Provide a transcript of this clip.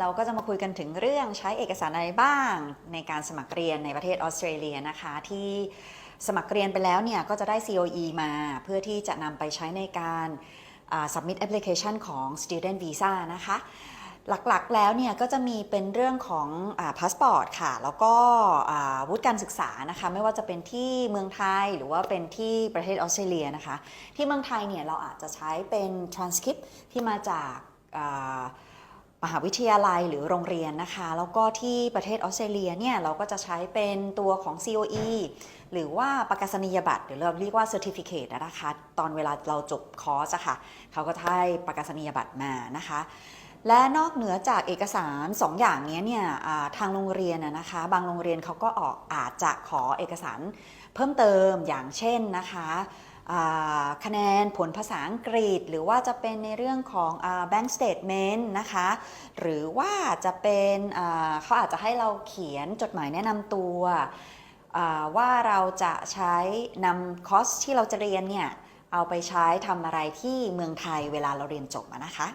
เราก็จะมาคุยกันถึงเรื่องใช้เอกสารอะไรบ้าง ในการสมัครเรียนในประเทศออสเตรเลียนะคะที่สมัครเรียนไปแล้วเนี่ยก็จะได้ COE มาเพื่อที่จะนำไปใช้ในการ submit application ของ student visa นะคะ หลักๆแล้วเนี่ยก็จะมีเป็นเรื่องของพาสปอร์ตค่ะ แล้วก็วุฒิการศึกษานะคะ ไม่ว่าจะเป็นที่เมืองไทยหรือว่าเป็นที่ประเทศออสเตรเลียนะคะ ที่เมืองไทยเนี่ยเราอาจจะใช้เป็น transcript ที่มาจาก มหาวิทยาลัยหรือโรงเรียนนะคะ แล้วก็ที่ประเทศออสเตรเลียเนี่ยเราก็จะใช้เป็นตัวของ COE หรือว่าประกาศนียบัตรหรือเราเรียกว่า certificate นะคะ ตอนเวลาเราจบคอร์สอะค่ะ เขาก็ให้ประกาศนียบัตรมานะคะและนอกเหนือจากเอกสาร 2 อย่างนี้เนี่ยทางโรงเรียนนะคะ บางโรงเรียนเขาก็ออกอาจจะขอเอกสารเพิ่มเติมอย่างเช่นนะคะ คะแนนผลภาษาอังกฤษ หรือว่าจะเป็นในเรื่องของ bank statement นะคะ หรือว่าจะเป็นเขาอาจจะให้เราเขียนจดหมายแนะนำตัวว่าเราจะใช้นำคอร์สที่เราจะเรียนเนี่ย เอาไปใช้ทำอะไรที่เมืองไทยเวลาเราเรียนจบนะคะ